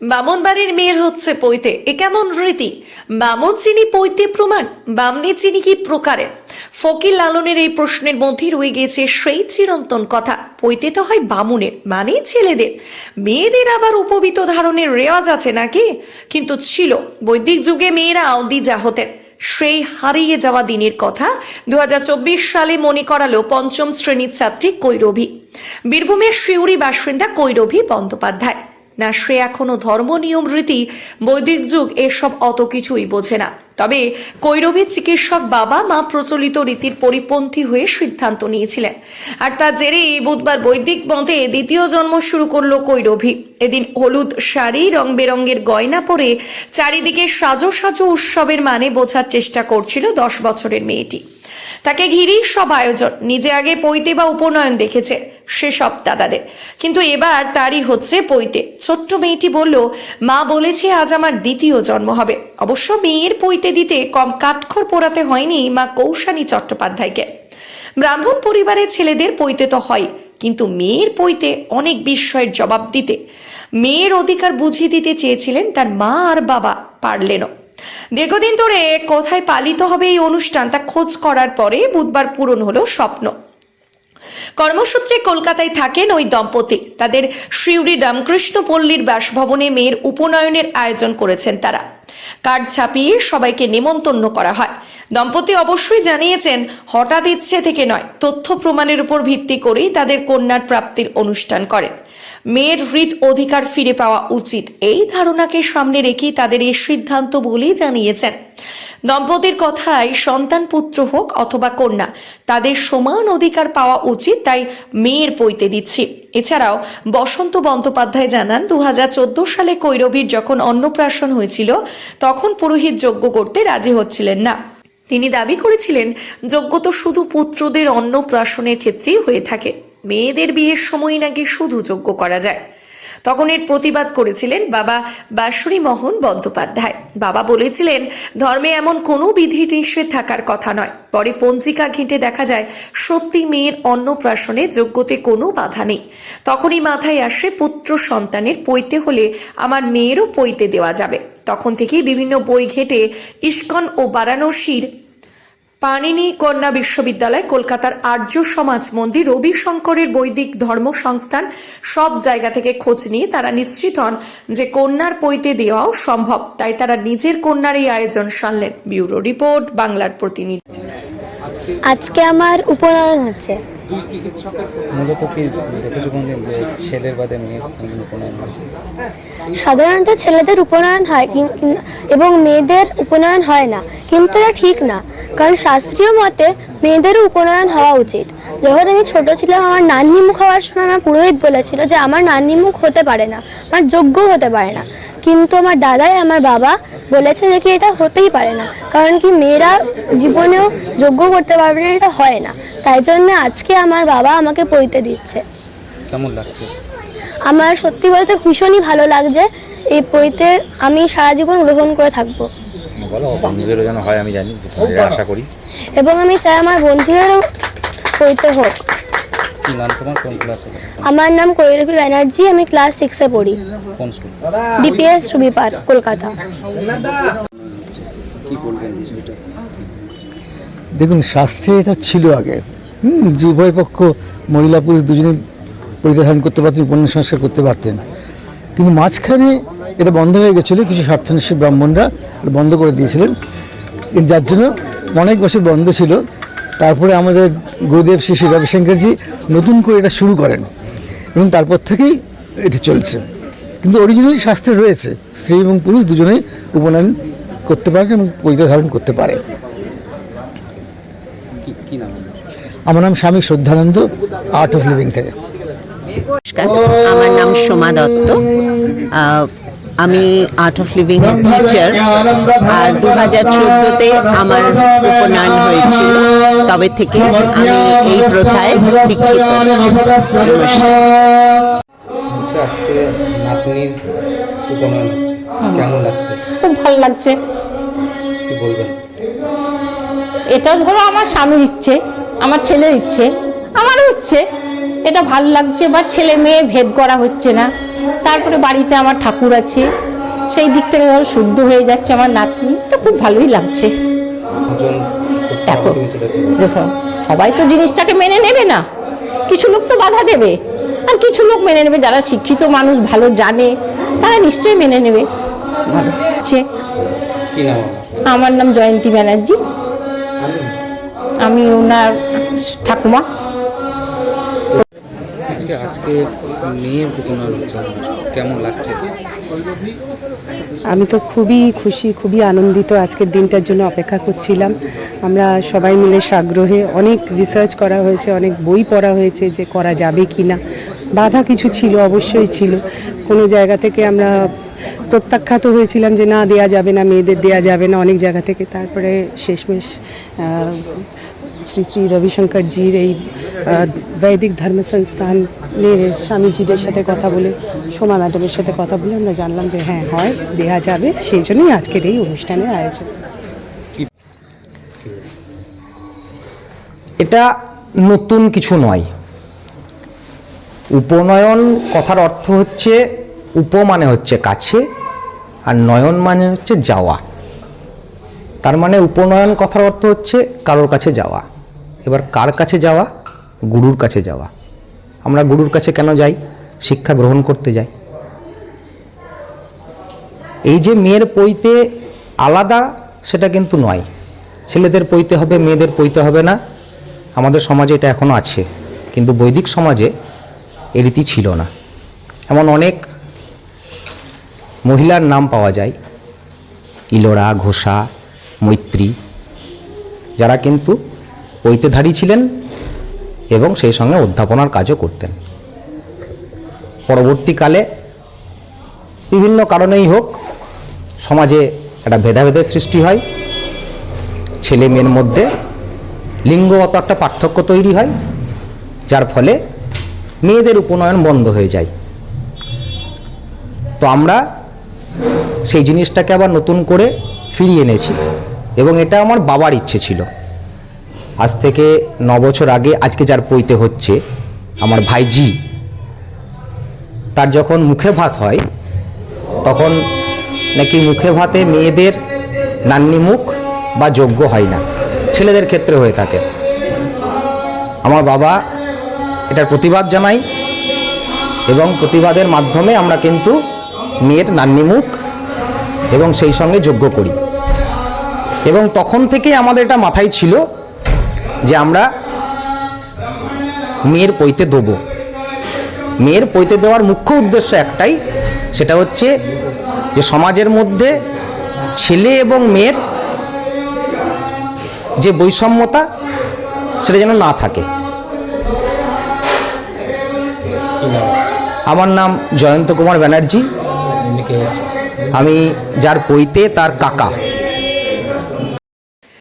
বামনবাড়ির মেয়ের হচ্ছে পৈতে। এ কেমন রীতি? বামন চিনি পৈতে প্রমাণ, বামনে চিনি কি প্রকারে ফকির লালনের এই প্রশ্নের মধ্যে রয়ে গিয়েছে সেই চিরন্তন কথা। পৈতে তো হয় বামুনের মানে ছেলেদের। মেয়েদের আবার উপবিত ধারণের রেওয়াজ আছে নাকি? কিন্তু ছিল, বৈদিক যুগে মেয়েরা দিজা হতেন সেই হারিয়ে যাওয়া দিনের কথা দু হাজার চব্বিশ সালে মনে করালো পঞ্চম শ্রেণির ছাত্রী কৈরভী। বীরভূমের শিউরি বাসিন্দা কৈরভী বন্দ্যোপাধ্যায়। না, সে এখনও ধর্ম, নিয়ম, রীতি, বৈদিক যুগ, এসব অত কিছুই বোঝে না। তবে কৈরবীর চিকিৎসক বাবা মা প্রচলিত রীতির পরিপন্থী হয়ে সিদ্ধান্ত নিয়েছিলেন। আর তার জেরেই বুধবার বৈদিক মতে দ্বিতীয় জন্ম শুরু করল কৈরবী। এদিন হলুদ শাড়ি রং বেরঙের গয়না পরে চারিদিকে সাজো সাজো উৎসবের মানে বোঝার চেষ্টা করছিল দশ বছরের মেয়েটি। তাকে ঘিরেই সব আয়োজন। নিজে আগে পৈতে বা উপনয়ন দেখেছে। সেসব দাদাদের। কিন্তু এবার তারই হচ্ছে পৈতে। ছোট্ট মেয়েটি বলল, মা বলেছে আজ আমার দ্বিতীয় জন্ম হবে। অবশ্য মেয়ের পৈতে দিতে কম কাঠখড় পোড়াতে হয়নি মা কৌশানী চট্টোপাধ্যায়কে। ব্রাহ্মণ পরিবারের ছেলেদের পৈতে তো হয়, কিন্তু মেয়ের পৈতে অনেক বিস্ময়ের জবাব দিতে। মেয়ের অধিকার বুঝিয়ে দিতে চেয়েছিলেন তার মা আর বাবা পারলেনও। দীর্ঘদিন ধরে কোথায় পালিত হবে এই অনুষ্ঠান তা খোঁজ করার পরে বুধবার পূরণ হলো স্বপ্ন। কর্মসূত্রে কলকাতায় থাকেন ওই দম্পতি। তাদের শিউরি রামকৃষ্ণ পল্লীর বাসভবনে মেয়ের উপনয়নের আয়োজন করেছেন তারা। কার্ড ছাপিয়ে সবাইকে নেমন্তন্ন করা হয়। দম্পতি অবশ্যই জানিয়েছেন, হঠাৎ ইচ্ছে থেকে নয়, তথ্য প্রমাণের উপর ভিত্তি করেই তাদের কন্যার প্রাপ্তির অনুষ্ঠান করেন। মেয়ের হৃদ অধিকার ফিরে পাওয়া উচিত, এই ধারণাকে সামনে রেখেই তাদের এই সিদ্ধান্ত বলেই জানিয়েছেন। দম্পতির কথায় সন্তান পুত্র হোক অথবা কন্যা, তাদের সমান অধিকার পাওয়া উচিত তাই মেয়ের পৈতে দিচ্ছি। এছাড়াও বসন্ত বন্দ্যোপাধ্যায় জানান দু হাজার চোদ্দ সালে কৈরবীর যখন অন্নপ্রাশন হয়েছিল, তখন পুরোহিত যজ্ঞ করতে রাজি হচ্ছিলেন না। তিনি দাবি করেছিলেন, যজ্ঞ তো শুধু পুত্রদের অন্নপ্রাশনের ক্ষেত্রেই হয়ে থাকে। মেয়েদের বিয়ের সময় নাকি শুধু যজ্ঞ করা যায়। তখন এর প্রতিবাদ করেছিলেন বাবা বাসুরি মোহন বন্দ্যোপাধ্যায়। বাবা বলেছিলেন, ধর্মে এমন কোনো বিধি নিষেধ থাকার কথা নয়। পরে পঞ্জিকা ঘেঁটে দেখা যায়, সত্যি মেয়ের অন্নপ্রাশনে যোগ্যতে কোনো বাধা নেই। তখনই মাথায় আসে পুত্র সন্তানের পৈতে হলে আমার মেয়েরও পৈতে দেওয়া যাবে। তখন থেকেই বিভিন্ন বই ঘেঁটে ইস্কন ও বারাণসীর পানিনি কন্যা বিশ্ববিদ্যালয়, কলকাতার আর্য সমাজ মন্দির রবি শঙ্করের বৈদিক ধর্ম সংস্থান সব জায়গা থেকে খোঁজ নিয়ে তারা নিশ্চিত হন যে কন্যার পৈতে দেওয়াও সম্ভব। তাই তারা নিজের কন্যার এই আয়োজন সানলেন ব্যুরো রিপোর্ট, বাংলার প্রতিনিধি। আজকে আমার উপনয়ন হচ্ছে। মূলত কি দেখেছ কোনদিন যে ছেলের বাদে মেয়ের উপনয়ন হয়েছে? সাধারণত ছেলেদের উপনয়ন হয় এবং মেয়েদের উপনয়ন হয় না। কিন্তু এটা ঠিক না, কারণ শাস্ত্রীয় মতে মেয়েদেরও উপনয়ন হওয়া উচিত। যখন আমি ছোট ছিলাম আমার নান্নি মুখ হওয়ার সময় আমার পুরোহিত বলেছিল যে আমার নান্নি মুখ হতে পারে না আমার যোগ্য হতে পারে না। কিন্তু আমার দাদাই আমার বাবা বলেছে যে কি এটা হতেই পারে না কারণ কি মেয়েরা জীবনেও যোগ্য করতে পারবে না এটা হয় না। তাই জন্য আজকে আমার বাবা আমাকে পইতে দিচ্ছে। কেমন লাগছে? আমার সত্যি বলতে ভীষণই ভালো লাগছে এই পইতে আমি সারা জীবন গ্রহণ করে থাকব। বলো বন্ধুদেরও যেন হয় আমি জানি আশা করি। এবং আমি চাই আমার বন্ধুদেরও বইতে হোক কি নাম তোমার? কোন ক্লাসে আমার নাম কৈরবী ব্যানার্জি আমি ক্লাস সিক্সে পড়ি। কোন school DPS Ruby Park Kolkata. কি বলবেন বিষয়টা? দেখুন শাস্ত্রে এটা ছিল আগে। হুম যে উভয় পক্ষ মহিলা পুরুষ দুজনে পরিধান করতে পারতেন পণ্য সংস্কার করতে পারতেন। কিন্তু মাঝখানে এটা বন্ধ হয়ে গেছিল কিছু স্বার্থান্বেষী ব্রাহ্মণরা বন্ধ করে দিয়েছিলেন। যার জন্য অনেক বছর বন্ধ ছিল। তারপরে আমাদের গুরুদেব শ্রী শ্রী রবিশঙ্করজি নতুন করে এটা শুরু করেন এবং তারপর থেকেই এটা চলছে। কিন্তু অরিজিনালি শাস্ত্রে রয়েছে স্ত্রী এবং পুরুষ দুজনেই উপনয়ন করতে পারে এবং পরিচয় ধারণ করতে পারে। কি কি নাম আমার নাম স্বামী শ্রদ্ধানন্দ আর্ট অফ লিভিং থেকে। আমার নাম সোমা দত্ত। আমি আর্ট অফ লিভিং এর টিচার আর দু হাজার চোদ্দোতে আমার উপনয়ন হয়েছিল। তবে থেকে আমি এই প্রথায় দীক্ষিত। আজকে নাতনির উপনয়ন হচ্ছে। কেমন লাগছে? খুব ভালো লাগছে। কি বলবেন? এটা ধরো আমার স্বামীর ইচ্ছে আমার ছেলের ইচ্ছে আমারও ইচ্ছে। এটা ভালো লাগছে বা ছেলে মেয়ে ভেদ করা হচ্ছে না। তারপরে বাড়িতে আমার ঠাকুর আছে। সেই দিক থেকে ধরো শুদ্ধ হয়ে যাচ্ছে আমার নাতনি তো খুব ভালোই লাগছে। দেখো দেখো। সবাই তো জিনিসটাকে মেনে নেবে না। কিছু লোক তো বাধা দেবে। আর কিছু লোক মেনে নেবে যারা শিক্ষিত মানুষ ভালো জানে তারা নিশ্চয়ই মেনে নেবে? আমার? নাম জয়ন্তী ব্যানার্জি। আমি ওনার ঠাকুমা। আজকে আজকে মেয়ের হচ্ছে, কেমন লাগছে? আমি তো খুবই খুশি, খুবই আনন্দিত আজকের দিনটার জন্য অপেক্ষা করছিলাম। আমরা সবাই মিলে সাগ্রহে অনেক রিসার্চ করা হয়েছে, অনেক বই পড়া হয়েছে যে করা যাবে কি না বাধা কিছু ছিল, অবশ্যই ছিল। কোনো জায়গা থেকে আমরা প্রত্যাখ্যাত হয়েছিলাম যে না, দেয়া যাবে না, মেয়েদের দেয়া যাবে না, অনেক জায়গা থেকে। তারপরে শেষমেশ শ্রী শ্রী রবিশঙ্করজির এই বৈদিক ধর্ম সংস্থানের স্বামীজিদের সাথে কথা বলে, সোমা ম্যাডামের সাথে কথা বলে আমরা জানলাম যে হ্যাঁ হয়, দেয়া যাবে। সেই জন্যই আজকের এই অনুষ্ঠানের আয়োজন। এটা নতুন কিছু নয়। উপনয়ন কথার অর্থ হচ্ছে উপ মানে হচ্ছে কাছে, আর নয়ন মানে হচ্ছে যাওয়া। তার মানে উপনয়ন কথার অর্থ হচ্ছে কারোর কাছে যাওয়া। এবার কার কাছে যাওয়া? গুরুর কাছে যাওয়া। আমরা গুরুর কাছে কেন যাই? শিক্ষা গ্রহণ করতে যাই। এই যে মেয়ের পইতে আলাদা, সেটা কিন্তু নয়। ছেলেদের পৈতে হবে, মেয়েদের পৈতে হবে না। আমাদের সমাজে এটা এখনও আছে। কিন্তু বৈদিক সমাজে এ রীতি ছিল না। এমন অনেক মহিলার নাম পাওয়া যায়। ইলোরা ঘোষা, মৈত্রী, যারা কিন্তু পৈতেধারী ছিলেন এবং সেই সঙ্গে অধ্যাপনার কাজও করতেন। পরবর্তীকালে বিভিন্ন কারণেই হোক সমাজে একটা ভেদাভেদের সৃষ্টি হয়। ছেলে মেয়ের মধ্যে লিঙ্গগত একটা পার্থক্য তৈরি হয়, যার ফলে মেয়েদের উপনয়ন বন্ধ হয়ে যায়। তো আমরা সেই জিনিসটাকে আবার নতুন করে ফিরিয়ে এনেছি এবং এটা আমার বাবার ইচ্ছে ছিল। আজ থেকে ন বছর আগে আজকে যার পইতে হচ্ছে, আমার ভাইজি। তার যখন মুখে ভাত হয়, তখন নাকি মুখে ভাতে মেয়েদের নান্নি মুখ বা যোগ্য হয় না। ছেলেদের ক্ষেত্রে হয়ে থাকে। আমার বাবা এটার প্রতিবাদ জানাই এবং প্রতিবাদের মাধ্যমে আমরা কিন্তু মেয়ের নান্নি মুখ এবং সেই সঙ্গে যোগ্য করি। এবং তখন থেকেই আমাদের এটা মাথায় ছিল যে আমরা মেয়ের পৈতে দেবো। মেয়ের পৈতে দেওয়ার মুখ্য উদ্দেশ্য একটাই, সেটা হচ্ছে যে সমাজের মধ্যে ছেলে এবং মেয়ের যে বৈষম্যতা, সেটা যেন না থাকে। আমার নাম জয়ন্ত কুমার ব্যানার্জি। আমি যার পৈতে তার কাকা।